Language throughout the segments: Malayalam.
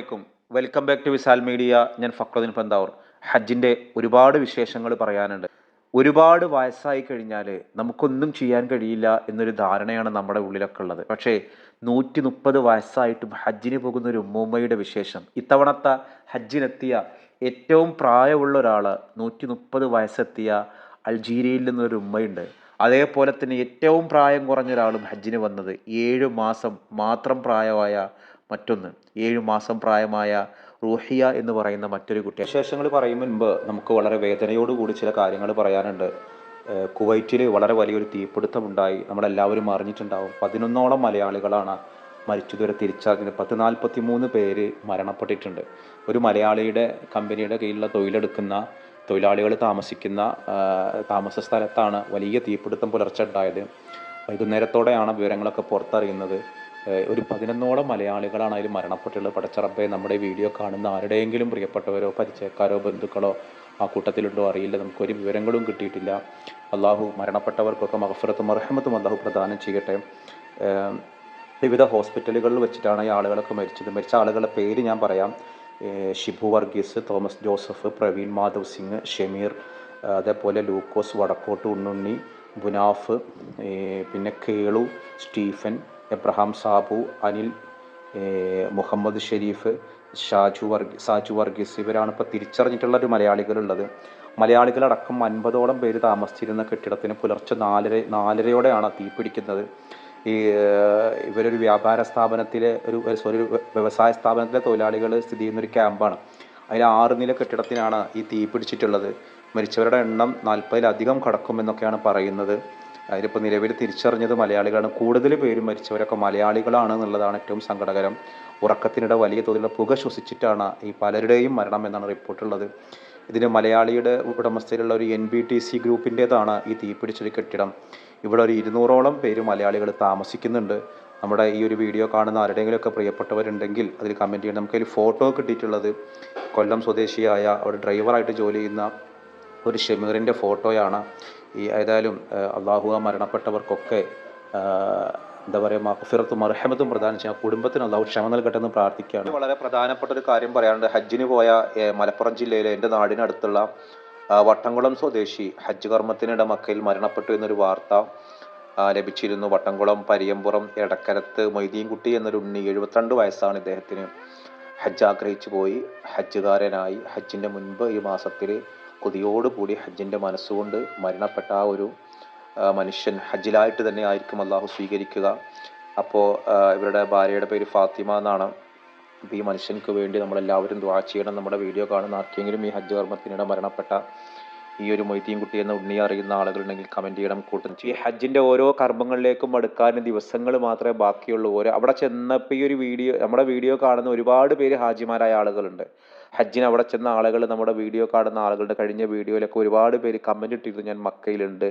അലൈക്കും. Welcome back to Visal media ഞാൻ ഫക്രുദ്ദീൻ പന്താവൂർ. ഹജ്ജിന്റെ ഒരുപാട് വിശേഷങ്ങൾ പറയാനുണ്ട്. ഒരുപാട് വയസ്സായി കഴിഞ്ഞാൽ നമുക്കൊന്നും ചെയ്യാൻ കഴിയില്ല എന്നൊരു ധാരണയാണ് നമ്മുടെ ഉള്ളിലൊക്കെ ഉള്ളത്. പക്ഷേ നൂറ്റി മുപ്പത് വയസ്സായിട്ടും ഹജ്ജിന് പോകുന്ന ഒരു ഉമ്മൂമ്മയുടെ വിശേഷം. ഇത്തവണത്തെ ഹജ്ജിനെത്തിയ ഏറ്റവും പ്രായമുള്ള ഒരാൾ നൂറ്റി മുപ്പത് വയസ്സെത്തിയ അൾജീരിയയിൽ നിന്നൊരു ഉമ്മയുണ്ട്. അതേപോലെ തന്നെ ഏറ്റവും പ്രായം കുറഞ്ഞ ഒരാളും ഹജ്ജിന് വന്നത് ഏഴ് മാസം മാത്രം പ്രായമായ മറ്റൊന്ന്. ഏഴു മാസം പ്രായമായ റൂഹിയ എന്ന് പറയുന്ന മറ്റൊരു കുട്ടി. വിശേഷങ്ങൾ പറയും മുൻപ് നമുക്ക് വളരെ വേദനയോടുകൂടി ചില കാര്യങ്ങൾ പറയാനുണ്ട്. കുവൈറ്റിൽ വളരെ വലിയൊരു തീപിടുത്തമുണ്ടായി. നമ്മളെല്ലാവരും അറിഞ്ഞിട്ടുണ്ടാവും. പതിനൊന്നോളം മലയാളികളാണ് മരിച്ചതുവരെ തിരിച്ചറിഞ്ഞത്. പത്ത് നാൽപ്പത്തി മൂന്ന് പേര് മരണപ്പെട്ടിട്ടുണ്ട്. ഒരു മലയാളിയുടെ കമ്പനിയുടെ കീഴിലുള്ള തൊഴിലെടുക്കുന്ന തൊഴിലാളികൾ താമസിക്കുന്ന താമസ സ്ഥലത്താണ് വലിയ തീപിടുത്തം പുലർച്ചെ ഉണ്ടായത്. വൈകുന്നേരത്തോടെയാണ് വിവരങ്ങളൊക്കെ പുറത്തറിയുന്നത്. ഒരു പതിനൊന്നോളം മലയാളികളാണ് അതിൽ മരണപ്പെട്ടുള്ളത് പടച്ചറപ്പേ നമ്മുടെ വീഡിയോ കാണുന്ന ആരുടെയെങ്കിലും പ്രിയപ്പെട്ടവരോ പരിചയക്കാരോ ബന്ധുക്കളോ ആ കൂട്ടത്തിലുണ്ടോ അറിയില്ല. നമുക്കൊരു വിവരങ്ങളും കിട്ടിയിട്ടില്ല. അള്ളാഹു മരണപ്പെട്ടവർക്കൊക്കെ മഹഫറത്തും മർഹമത്തും അള്ളാഹു പ്രദാനം ചെയ്യട്ടെ. വിവിധ ഹോസ്പിറ്റലുകളിൽ വെച്ചിട്ടാണ് ഈ ആളുകളൊക്കെ മരിച്ചത്. മരിച്ച ആളുകളുടെ പേര് ഞാൻ പറയാം. ഷിബു വർഗീസ് തോമസ് ജോസഫ് പ്രവീൺ മാധവ് സിംഗ് ഷമീർ അതേപോലെ ലൂക്കോസ് വടക്കോട്ട് ഉണ്ണുണ്ണി ബുനാഫ് പിന്നെ കേളു സ്റ്റീഫൻ എബ്രഹാം സാബു അനിൽ മുഹമ്മദ് ഷെരീഫ് ഷാജു വർഗി സാജു വർഗീസ് ഇവരാണ് ഇപ്പോൾ തിരിച്ചറിഞ്ഞിട്ടുള്ള ഒരു മലയാളികളുള്ളത്. മലയാളികളടക്കം അൻപതോളം പേര് താമസിച്ചിരുന്ന കെട്ടിടത്തിന് പുലർച്ചെ നാലര നാലരയോടെയാണ് തീപിടിക്കുന്നത് ഈ ഇവരൊരു വ്യാപാര സ്ഥാപനത്തിലെ ഒരു സോറി ഒരു വ്യവസായ സ്ഥാപനത്തിലെ തൊഴിലാളികൾ സ്ഥിതി ചെയ്യുന്ന ഒരു ക്യാമ്പാണ്. അതിൽ ആറ് നില കെട്ടിടത്തിനാണ് ഈ തീ പിടിച്ചിട്ടുള്ളത്. മരിച്ചവരുടെ എണ്ണം നാൽപ്പതിലധികം കടക്കുമെന്നൊക്കെയാണ് പറയുന്നത്. അതിലിപ്പോൾ നിലവിൽ തിരിച്ചറിഞ്ഞത് മലയാളികളാണ്. കൂടുതൽ പേരും മരിച്ചവരൊക്കെ മലയാളികളാണ് എന്നുള്ളതാണ് ഏറ്റവും സങ്കടകരം. ഉറക്കത്തിനിടെ വലിയ തോതിലുള്ള പുക ശ്വസിച്ചിട്ടാണ് ഈ പലരുടെയും മരണം എന്നാണ് റിപ്പോർട്ടുള്ളത് ഇതിന് മലയാളിയുടെ ഉടമസ്ഥയിലുള്ള ഒരു എൻ ബി ടി സി ഗ്രൂപ്പിന്റേതാണ് ഈ തീപിടിച്ചൊരു കെട്ടിടം. ഇവിടെ ഒരു ഇരുന്നൂറോളം പേര് മലയാളികൾ താമസിക്കുന്നുണ്ട്. നമ്മുടെ ഈ ഒരു വീഡിയോ കാണുന്ന ആരുടെയെങ്കിലുമൊക്കെ പ്രിയപ്പെട്ടവരുണ്ടെങ്കിൽ അതിൽ കമന്റ് ചെയ്യണം. നമുക്കതിൽ ഫോട്ടോ കിട്ടിയിട്ടുള്ളത് കൊല്ലം സ്വദേശിയായ അവിടെ ഡ്രൈവറായിട്ട് ജോലി ചെയ്യുന്ന ഒരു ഷമീറിന്റെ ഫോട്ടോയാണ്. ഈ ഏതായാലും അള്ളാഹു മരണപ്പെട്ടവർക്കൊക്കെ എന്താ പറയുക മഹഫിറത്തും മർഹമത്തും പ്രധാനം ചെയ്യാം കുടുംബത്തിന് അള്ളാഹു ക്ഷമ നൽകട്ടെ എന്ന് പ്രാർത്ഥിക്കുകയാണ്. വളരെ പ്രധാനപ്പെട്ട ഒരു കാര്യം പറയാനുണ്ട്. ഹജ്ജിന് പോയ മലപ്പുറം ജില്ലയിലെ എന്റെ നാടിനടുത്തുള്ള വട്ടംകുളം സ്വദേശി ഹജ്ജ് കർമ്മത്തിനിടെ മക്കയിൽ മരണപ്പെട്ടു എന്നൊരു വാർത്ത ലഭിച്ചിരുന്നു. വട്ടംകുളം പരിയമ്പുറം എടക്കരത്ത് മൊയ്തീൻകുട്ടി എന്നൊരു ഉണ്ണി എഴുപത്തിരണ്ട് വയസ്സാണ് ഇദ്ദേഹത്തിന് ഹജ്ജ് ആഗ്രഹിച്ചു പോയി. ഹജ്ജുകാരനായി. ഹജ്ജിന്റെ മുൻപ് ഈ മാസത്തിൽ കൊതിയോടുകൂടി ഹജ്ജിന്റെ മനസ്സുകൊണ്ട് മരണപ്പെട്ട ആ ഒരു മനുഷ്യൻ ഹജ്ജിലായിട്ട് തന്നെ ആയിരിക്കും അള്ളാഹു സ്വീകരിക്കുക. അപ്പോൾ ഇവരുടെ ഭാര്യയുടെ പേര് ഫാത്തിമ എന്നാണ്. അപ്പോൾ ഈ മനുഷ്യൻക്ക് വേണ്ടി നമ്മളെല്ലാവരും ദ്വാ ചെയ്യണം. നമ്മുടെ വീഡിയോ കാണുന്ന ആർക്കെങ്കിലും ഈ ഹജ്ജ് കർമ്മത്തിനിടെ മരണപ്പെട്ട ഈ ഒരു മൊയ്തീൻ കുട്ടി എന്ന ഉണ്ണി അറിയുന്ന ആളുകളുണ്ടെങ്കിൽ കമന്റ് ചെയ്യണം കൂട്ടും ഈ ഹജ്ജിന്റെ ഓരോ കർമ്മങ്ങളിലേക്കും അടുക്കാൻ ദിവസങ്ങൾ മാത്രമേ ബാക്കിയുള്ളൂ. ഓരോ അവിടെ ചെന്നപ്പോൾ ഈ ഒരു വീഡിയോ നമ്മുടെ വീഡിയോ കാണുന്ന ഒരുപാട് പേര് ഹാജിമാരായ ആളുകളുണ്ട്. ഹജ്ജിന് അവിടെ ചെന്ന ആളുകൾ നമ്മുടെ വീഡിയോ കാണുന്ന ആളുകളുടെ കഴിഞ്ഞ വീഡിയോയിലൊക്കെ ഒരുപാട് പേര് കമന്റ് ഇട്ടിരുന്നു. ഞാൻ മക്കയിലുണ്ട്.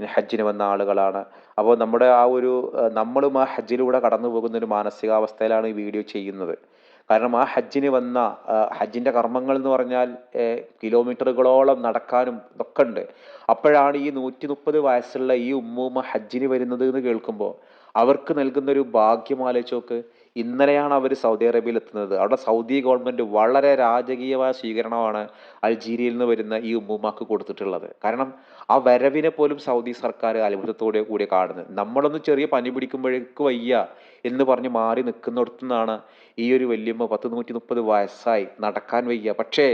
ഞാൻ ഹജ്ജിന് വന്ന ആളുകളാണ്. അപ്പോൾ നമ്മുടെ ആ ഒരു നമ്മളും ആ ഹജ്ജിലൂടെ കടന്നു പോകുന്ന ഒരു മാനസികാവസ്ഥയിലാണ് ഈ വീഡിയോ ചെയ്യുന്നത്. കാരണം ആ ഹജ്ജിന് വന്ന ഹജ്ജിന്റെ കർമ്മങ്ങൾ എന്ന് പറഞ്ഞാൽ കിലോമീറ്ററുകളോളം നടക്കാനും ഇതൊക്കെ ഉണ്ട്. അപ്പോഴാണ് ഈ നൂറ്റി മുപ്പത് വയസ്സുള്ള ഈ ഉമ്മൂമ്മ ഹജ്ജിന് വരുന്നത് എന്ന് കേൾക്കുമ്പോൾ അവർക്ക് നൽകുന്ന ഒരു ഭാഗ്യം ആലോചിച്ച് നോക്ക്. ഇന്നലെയാണ് അവർ സൗദി അറേബ്യയിൽ എത്തുന്നത്. അവിടെ സൗദി ഗവൺമെന്റ് വളരെ രാജകീയമായ സ്വീകരണമാണ് അൾജീരിയയിൽ നിന്ന് വരുന്ന ഈ ഉമ്മുമാക്ക് കൊടുത്തിട്ടുള്ളത്. കാരണം ആ വരവിനെ പോലും സൗദി സർക്കാർ അത്ഭുതത്തോടെ കൂടി കാണുന്നത്. നമ്മളൊന്ന് ചെറിയ പനി പിടിക്കുമ്പോഴേക്ക് വയ്യ എന്ന് പറഞ്ഞ് മാറി നിൽക്കുന്നിടത്തു നിന്നാണ് ഈ ഒരു വല്യമ്മ പത്ത് നൂറ്റി മുപ്പത് വയസ്സായി നടക്കാൻ വയ്യ. പക്ഷേ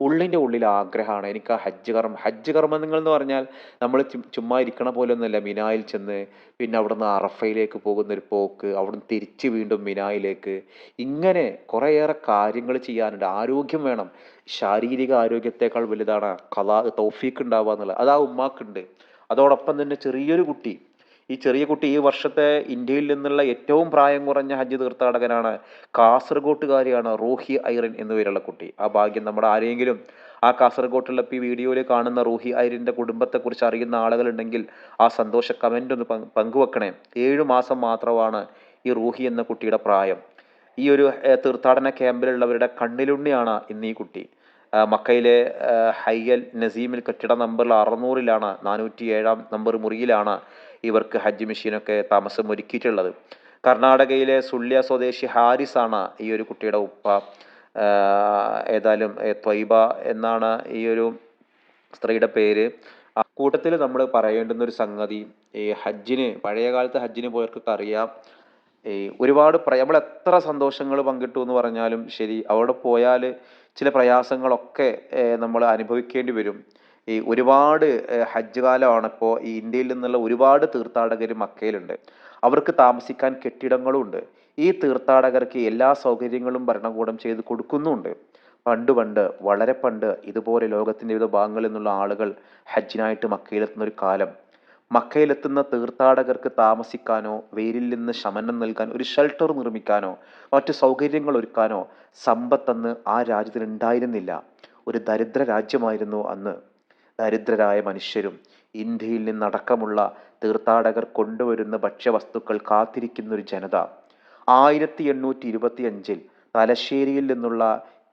ഉള്ളിന്റെ ഉള്ളിൽ ആഗ്രഹമാണ്. എനിക്ക് ആ ഹജ്ജ് കർമ്മം ഹജ്ജ് കർമ്മങ്ങൾ എന്ന് പറഞ്ഞാൽ നമ്മൾ ചുമ്മാ ഇരിക്കണ പോലെ ഒന്നുമല്ല മിനായിൽ ചെന്ന് പിന്നെ അവിടുന്ന് അറഫയിലേക്ക് പോകുന്ന ഒരു പോക്ക് അവിടുന്ന് തിരിച്ച് വീണ്ടും മിനായിലേക്ക്. ഇങ്ങനെ കുറേയേറെ കാര്യങ്ങൾ ചെയ്യാനുണ്ട്. ആരോഗ്യം വേണം. ശാരീരിക ആരോഗ്യത്തെക്കാൾ വലുതാണ്. കലാ തൗഫീക്ക് ഉണ്ടാവുക എന്നുള്ളത്. അത് ആ ഉമ്മാക്കുണ്ട്. അതോടൊപ്പം തന്നെ ചെറിയൊരു കുട്ടി. ഈ ചെറിയ കുട്ടി ഈ വർഷത്തെ ഇന്ത്യയിൽ നിന്നുള്ള ഏറ്റവും പ്രായം കുറഞ്ഞ ഹജ്ജ് തീർത്ഥാടകനാണ് കാസർഗോട്ടുകാരിയാണ് റൂഹി ഐറിൻ എന്നുപേരുള്ള കുട്ടി. ആ ഭാഗ്യം നമ്മുടെ ആരെങ്കിലും ആ കാസർഗോട്ടുള്ള ഈ വീഡിയോയിൽ കാണുന്ന റൂഹി ഐറിന്റെ കുടുംബത്തെക്കുറിച്ച് അറിയുന്ന ആളുകളുണ്ടെങ്കിൽ ആ സന്തോഷ കമന്റ് ഒന്ന് പങ്ക് പങ്കുവെക്കണേ. ഏഴു മാസം മാത്രമാണ് ഈ റൂഹി എന്ന കുട്ടിയുടെ പ്രായം. ഈ ഒരു തീർത്ഥാടന ക്യാമ്പിലുള്ളവരുടെ കണ്ണിലുണ്ണിയാണ് ഇന്ന് ഈ കുട്ടി. മക്കയിലെ ഹയ്യൽ നസീമിൽ കെട്ടിട നമ്പറിൽ അറുന്നൂറിലാണ് നാനൂറ്റി ഏഴാം നമ്പർ മുറിയിലാണ് ഇവർക്ക് ഹജ്ജ് മെഷീനൊക്കെ താമസം ഒരുക്കിയിട്ടുള്ളത്. കർണാടകയിലെ സുള്ളിയ സ്വദേശി ഹാരിസാണ് ഈ ഒരു കുട്ടിയുടെ ഉപ്പ. ഏതായാലും ത്വൈബ എന്നാണ് ഈ ഒരു സ്ത്രീയുടെ പേര്. ആ കൂട്ടത്തിൽ നമ്മൾ പറയേണ്ടുന്ന ഒരു സംഗതി ഈ ഹജ്ജിന് പഴയ കാലത്ത് ഹജ്ജിന് പോയവർക്കൊക്കെ അറിയാം ഈ ഒരുപാട് പ്ര നമ്മൾ എത്ര സന്തോഷങ്ങൾ പങ്കിട്ടു എന്ന് പറഞ്ഞാലും ശരി അവിടെ പോയാൽ ചില പ്രയാസങ്ങളൊക്കെ നമ്മൾ അനുഭവിക്കേണ്ടി വരും. ഈ ഒരുപാട് ഹജ്ജ് കാലമാണ് ഇപ്പോൾ ഈ ഇന്ത്യയിൽ നിന്നുള്ള ഒരുപാട് തീർത്ഥാടകർ മക്കയിലുണ്ട്. അവർക്ക് താമസിക്കാൻ കെട്ടിടങ്ങളും ഉണ്ട് ഈ തീർത്ഥാടകർക്ക് എല്ലാ സൗകര്യങ്ങളും ഭരണകൂടം ചെയ്ത് കൊടുക്കുന്നുമുണ്ട് പണ്ട് പണ്ട് വളരെ പണ്ട് ഇതുപോലെ ലോകത്തിന്റെ വിവിധ ഭാഗങ്ങളിൽ നിന്നുള്ള ആളുകൾ ഹജ്ജിനായിട്ട് മക്കയിലെത്തുന്ന ഒരു കാലം. മക്കയിലെത്തുന്ന തീർത്ഥാടകർക്ക് താമസിക്കാനോ വെയിലിൽ നിന്ന് ശമനം നൽകാൻ ഒരു ഷെൽട്ടർ നിർമ്മിക്കാനോ മറ്റു സൗകര്യങ്ങൾ ഒരുക്കാനോ സമ്പത്തന്ന് ആ രാജ്യത്തിൽ ഉണ്ടായിരുന്നില്ല ഒരു ദരിദ്ര രാജ്യമായിരുന്നു അന്ന്. ദരിദ്രരായ മനുഷ്യരും ഇന്ത്യയിൽ നിന്നടക്കമുള്ള തീർത്ഥാടകർ കൊണ്ടുവരുന്ന ഭക്ഷ്യവസ്തുക്കൾ കാത്തിരിക്കുന്ന ഒരു ജനത. ആയിരത്തി എണ്ണൂറ്റി ഇരുപത്തി അഞ്ചിൽ തലശ്ശേരിയിൽ നിന്നുള്ള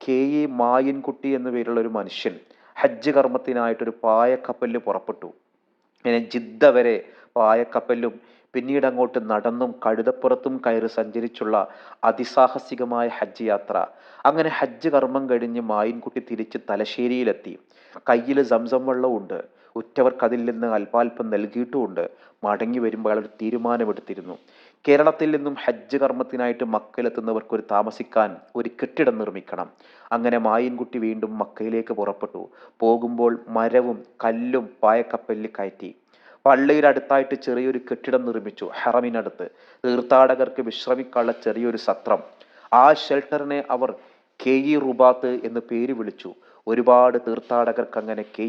കെ. ഇ മായൻകുട്ടി എന്നു പേരുള്ള ഒരു മനുഷ്യൻ ഹജ്ജ് കർമ്മത്തിനായിട്ടൊരു പായക്കപ്പലിൽ പുറപ്പെട്ടു. ഇങ്ങനെ ജിദ്ദ വരെ പായക്കപ്പലും പിന്നീട് അങ്ങോട്ട് നടന്നും കഴുതപ്പുറത്തും കയറി സഞ്ചരിച്ചുള്ള അതിസാഹസികമായ ഹജ്ജ് യാത്ര. അങ്ങനെ ഹജ്ജ് കർമ്മം കഴിഞ്ഞ് മായൻകുട്ടി തിരിച്ച് തലശ്ശേരിയിലെത്തി. കയ്യിൽ സംസം വെള്ളമുണ്ട് ഉറ്റവർക്ക് അതിൽ നിന്ന് അല്പാൽപ്പം നൽകിയിട്ടുമുണ്ട്. മടങ്ങി വരുമ്പോൾ ഒരു തീരുമാനമെടുത്തിരുന്നു. കേരളത്തിൽ നിന്നും ഹജ്ജ് കർമ്മത്തിനായിട്ട് മക്കയിലെത്തുന്നവർക്ക് ഒരു താമസിക്കാൻ ഒരു കെട്ടിടം നിർമ്മിക്കണം. അങ്ങനെ മായൻകുട്ടി വീണ്ടും മക്കയിലേക്ക് പുറപ്പെട്ടു. പോകുമ്പോൾ മരവും കല്ലും പായക്കപ്പലിൽ കയറ്റി. പള്ളിയുടെ അടുത്തായിട്ട് ചെറിയൊരു കെട്ടിടം നിർമ്മിച്ചു ഹറമിനടുത്ത്. തീർത്ഥാടകർക്ക് വിശ്രമിക്കാനുള്ള ചെറിയൊരു സത്രം. ആ ഷെൽട്ടറിനെ അവർ കെ ഇ റുബാത്ത് എന്ന് പേര് വിളിച്ചു. ഒരുപാട് തീർത്ഥാടകർക്ക് അങ്ങനെ കെ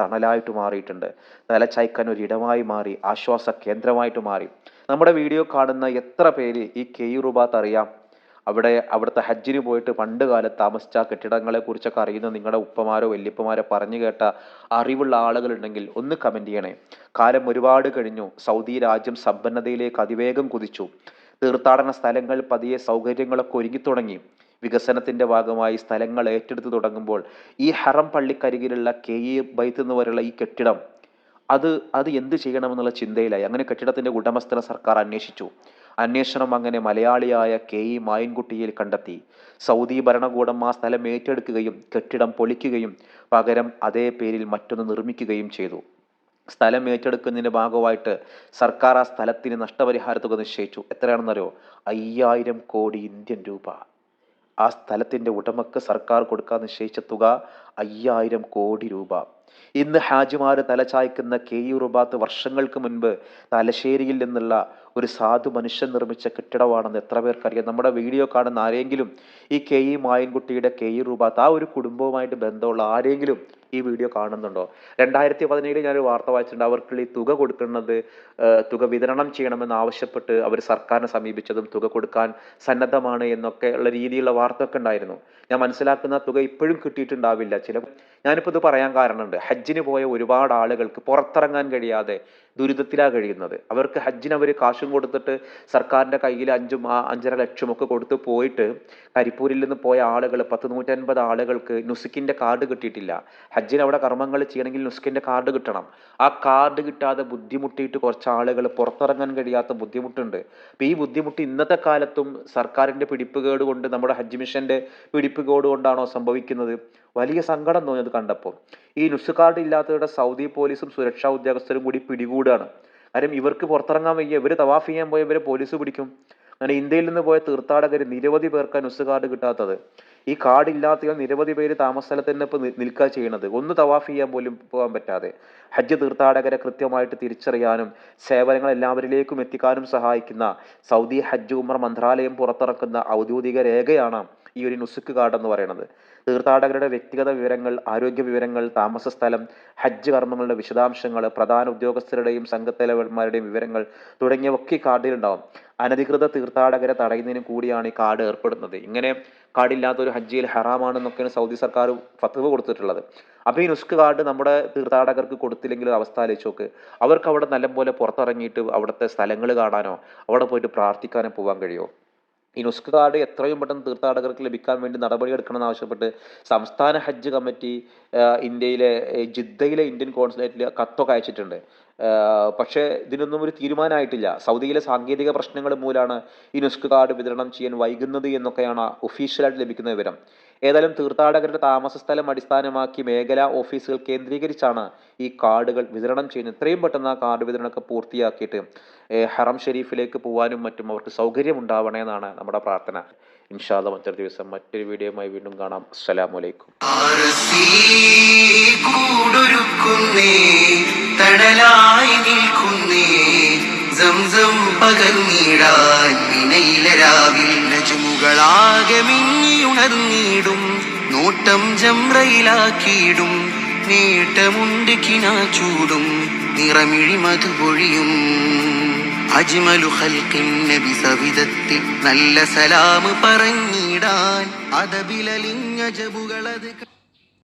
തണലായിട്ട് മാറിയിട്ടുണ്ട്. തലച്ചായ്ക്കാൻ ഒരു ഇടമായി മാറി ആശ്വാസ കേന്ദ്രമായിട്ട് മാറി. നമ്മുടെ വീഡിയോ കാണുന്ന എത്ര പേര് ഈ കെ ഇ അറിയാം? അവിടെ അവിടുത്തെ ഹജ്ജിന് പോയിട്ട് പണ്ട് കാലത്ത് താമസിച്ച കെട്ടിടങ്ങളെ കുറിച്ചൊക്കെ അറിയുന്ന നിങ്ങളുടെ ഉപ്പമാരോ വല്യപ്പമാരോ പറഞ്ഞു കേട്ട അറിവുള്ള ആളുകളുണ്ടെങ്കിൽ ഒന്ന് കമന്റ് ചെയ്യണേ. കാലം ഒരുപാട് കഴിഞ്ഞു. സൗദി രാജ്യം സമ്പന്നതയിലേക്ക് അതിവേഗം കുതിച്ചു. തീർത്ഥാടന സ്ഥലങ്ങൾ പതിയെ സൗകര്യങ്ങളൊക്കെ ഒരുങ്ങി തുടങ്ങി. വികസനത്തിന്റെ ഭാഗമായി സ്ഥലങ്ങൾ ഏറ്റെടുത്ത് തുടങ്ങുമ്പോൾ ഈ ഹറം പള്ളിക്കരികിലുള്ള കെ ഇ ബൈത്ത് എന്ന് ഈ കെട്ടിടം അത് അത് എന്ത് ചെയ്യണമെന്നുള്ള ചിന്തയിലായി. അങ്ങനെ കെട്ടിടത്തിന്റെ ഉടമസ്ഥനെ സർക്കാർ അന്വേഷിച്ചു. അന്വേഷണം അങ്ങനെ മലയാളിയായ കെ ഇ മായൻകുട്ടിയിൽ കണ്ടെത്തി. സൗദി ഭരണകൂടം ആ സ്ഥലം ഏറ്റെടുക്കുകയും കെട്ടിടം പൊളിക്കുകയും പകരം അതേ പേരിൽ മറ്റൊന്ന് നിർമ്മിക്കുകയും ചെയ്തു. സ്ഥലം ഏറ്റെടുക്കുന്നതിന്റെ ഭാഗമായിട്ട് സർക്കാർ ആ സ്ഥലത്തിന് നഷ്ടപരിഹാര തുക നിശ്ചയിച്ചു. എത്രയാണെന്നറിയോ? അയ്യായിരം കോടി ഇന്ത്യൻ രൂപ. ആ സ്ഥലത്തിന്റെ ഉടമക്ക് സർക്കാർ കൊടുക്കാൻ നിശ്ചയിച്ച തുക അയ്യായിരം കോടി രൂപ. ഇന്ന് ഹാജിമാർ തലചായ്ക്കുന്ന കെ യു റുബാത്ത് വർഷങ്ങൾക്ക് മുൻപ് തലശ്ശേരിയിൽ നിന്നുള്ള ഒരു സാധു മനുഷ്യൻ നിർമ്മിച്ച കെട്ടിടമാണെന്ന് എത്ര പേർക്കറിയാം? നമ്മുടെ വീഡിയോ കാണുന്ന ആരെങ്കിലും ഈ കെ ഇ മായൻകുട്ടിയുടെ കെ ഇ റുബാത്ത് ആ ഒരു കുടുംബവുമായിട്ട് ബന്ധമുള്ള ആരെങ്കിലും ഈ വീഡിയോ കാണുന്നുണ്ടോ? രണ്ടായിരത്തി പതിനേഴിൽ ഞാനൊരു വാർത്ത വായിച്ചിട്ടുണ്ട്. അവർക്കുള്ള ഈ തുക കൊടുക്കുന്നത് തുക വിതരണം ചെയ്യണമെന്ന് ആവശ്യപ്പെട്ട് അവർ സർക്കാരിനെ സമീപിച്ചതും തുക കൊടുക്കാൻ സന്നദ്ധമാണ് എന്നൊക്കെ ഉള്ള രീതിയിലുള്ള വാർത്തയൊക്കെ ഉണ്ടായിരുന്നു. ഞാൻ മനസ്സിലാക്കുന്ന തുക ഇപ്പോഴും കിട്ടിയിട്ടുണ്ടാവില്ല. ചില ഞാനിപ്പോൾ ഇത് പറയാൻ കാരണമുണ്ട്. ഹജ്ജിന് പോയ ഒരുപാട് ആളുകൾക്ക് പുറത്തിറങ്ങാൻ കഴിയാതെ ദുരിതത്തിലാണ് കഴിയുന്നത്. അവർക്ക് ഹജ്ജിന് അവർ കാശും കൊടുത്തിട്ട് സർക്കാരിന്റെ കയ്യിൽ അഞ്ചും അഞ്ചര ലക്ഷം ഒക്കെ കൊടുത്ത് പോയിട്ട് കരിപ്പൂരിൽ നിന്ന് പോയ ആളുകൾ പത്ത് നൂറ്റൻപത് ആളുകൾക്ക് നുസുക്കിന്റെ കാർഡ് കിട്ടിയിട്ടില്ല. ഹജ്ജിന് അവിടെ കർമ്മങ്ങൾ ചെയ്യണമെങ്കിൽ നുസുക്കിന്റെ കാർഡ് കിട്ടണം. ആ കാർഡ് കിട്ടാതെ ബുദ്ധിമുട്ടിയിട്ട് കുറച്ച് ആളുകൾ പുറത്തിറങ്ങാൻ കഴിയാത്ത ബുദ്ധിമുട്ടുണ്ട്. അപ്പം ഈ ബുദ്ധിമുട്ട് ഇന്നത്തെ കാലത്തും സർക്കാരിന്റെ പിടിപ്പുകേട് കൊണ്ട് നമ്മുടെ ഹജ്ജ് മിഷന്റെ പിടിപ്പുകേട് കൊണ്ടാണോ സംഭവിക്കുന്നത്? വലിയ സങ്കടം തോന്നിയത് കണ്ടപ്പോൾ. ഈ നുസ് കാർഡ് ഇല്ലാത്തവരുടെ സൗദി പോലീസും സുരക്ഷാ ഉദ്യോഗസ്ഥരും കൂടി പിടികൂടാണ് കാര്യം ഇവർക്ക് പുറത്തിറങ്ങാൻ വയ്യ. ഇവർ തവാഫ് ചെയ്യാൻ പോയ ഇവരെ പോലീസ് പിടിക്കും. അങ്ങനെ ഇന്ത്യയിൽ നിന്ന് പോയ തീർത്ഥാടകർ നിരവധി പേർക്ക് നുസ് കാർഡ് കിട്ടാത്തത്. ഈ കാർഡ് ഇല്ലാത്തവർ നിരവധി പേര് താമസ സ്ഥലത്ത് തന്നെ ഇപ്പൊ നിൽക്കുക ചെയ്യണത്. ഒന്ന് തവാഫ് ചെയ്യാൻ പോലും പോകാൻ പറ്റാതെ. ഹജ്ജ് തീർത്ഥാടകരെ കൃത്യമായിട്ട് തിരിച്ചറിയാനും സേവനങ്ങൾ എല്ലാവരിലേക്കും എത്തിക്കാനും സഹായിക്കുന്ന സൗദി ഹജ്ജ് ഉമർ മന്ത്രാലയം പുറത്തിറക്കുന്ന ഔദ്യോഗിക രേഖയാണ് ഈ ഒരു നുസുക്ക് കാർഡ് എന്ന് പറയുന്നത്. തീർത്ഥാടകരുടെ വ്യക്തിഗത വിവരങ്ങൾ ആരോഗ്യ വിവരങ്ങൾ താമസ സ്ഥലം ഹജ്ജ് കർമ്മങ്ങളുടെ വിശദാംശങ്ങൾ പ്രധാന ഉദ്യോഗസ്ഥരുടെയും സംഘത്തലവന്മാരുടെയും വിവരങ്ങൾ തുടങ്ങിയവ ഒക്കെ കാർഡിൽ ഉണ്ടാവും. അനധികൃത തീർത്ഥാടകരെ തടയുന്നതിന് കൂടിയാണ് ഈ കാർഡ് ഏർപ്പെടുന്നത്. ഇങ്ങനെ കാർഡില്ലാത്ത ഒരു ഹജ്ജിയിൽ ഹറാമാണെന്നൊക്കെയാണ് സൗദി സർക്കാർ ഫത്വ കൊടുത്തിട്ടുള്ളത്. അപ്പോൾ ഈ നുസ്ക് കാർഡ് നമ്മുടെ തീർത്ഥാടകർക്ക് കൊടുത്തില്ലെങ്കിൽ അവസ്ഥ ആലോചിച്ച് നോക്ക്. അവർക്ക് അവിടെ നല്ലപോലെ പുറത്തിറങ്ങിയിട്ട് അവിടുത്തെ സ്ഥലങ്ങൾ കാണാനോ അവിടെ പോയിട്ട് പ്രാർത്ഥിക്കാനോ പോകാൻ കഴിയുമോ? ഈ നുസ്ക് കാർഡ് എത്രയും പെട്ടെന്ന് തീർത്ഥാടകർക്ക് ലഭിക്കാൻ വേണ്ടി നടപടിയെടുക്കണമെന്ന് ആവശ്യപ്പെട്ട് സംസ്ഥാന ഹജ്ജ് കമ്മിറ്റി ഇന്ത്യയിലെ ജിദ്ദയിലെ ഇന്ത്യൻ കോൺസുലേറ്റിൽ കത്തൊക്കെ അയച്ചിട്ടുണ്ട്. പക്ഷേ ഇതിനൊന്നും ഒരു തീരുമാനമായിട്ടില്ല. സൗദിയിലെ സാങ്കേതിക പ്രശ്നങ്ങൾ മൂലമാണ് ഈ നുസ്ക് കാർഡ് വിതരണം ചെയ്യാൻ വൈകുന്നത് എന്നൊക്കെയാണ് ഒഫീഷ്യലായിട്ട് ലഭിക്കുന്ന വിവരം. ഏതായാലും തീർത്ഥാടകരുടെ താമസ സ്ഥലം അടിസ്ഥാനമാക്കി മേഖലാ ഓഫീസുകൾ കേന്ദ്രീകരിച്ചാണ് ഈ കാർഡുകൾ വിതരണം ചെയ്യുന്നത്. എത്രയും പെട്ടെന്ന് ആ കാർഡ് വിതരണമൊക്കെ പൂർത്തിയാക്കിയിട്ട് ഹറം ഷെരീഫിലേക്ക് പോകാനും മറ്റും അവർക്ക് സൗകര്യം ഉണ്ടാവണേ എന്നാണ് നമ്മുടെ പ്രാർത്ഥന. ഇൻഷാല്ല മറ്റൊരു ദിവസം മറ്റൊരു വീഡിയോയുമായി വീണ്ടും കാണാം. അസ്സലാമലൈക്കും കൂടൊരുക്കുന്നേ നിൽക്കുന്നേ പകർന്നിടാൻ വിനയിലരാവിൽ നജുമുകളാകെ മിന്നിയുണർന്നിടും നോട്ടം ജംറയിലാക്കിയിടും നേട്ടമുണ്ട് ചൂടും നിറമിഴി മധുപൊഴിയും അജ്മലു ഖൽഖിൻ നബി സവിധത്തിൽ നല്ല സലാം പറഞ്ഞിടാൻ അതബിലലിഞ്ഞ ജബുകളത്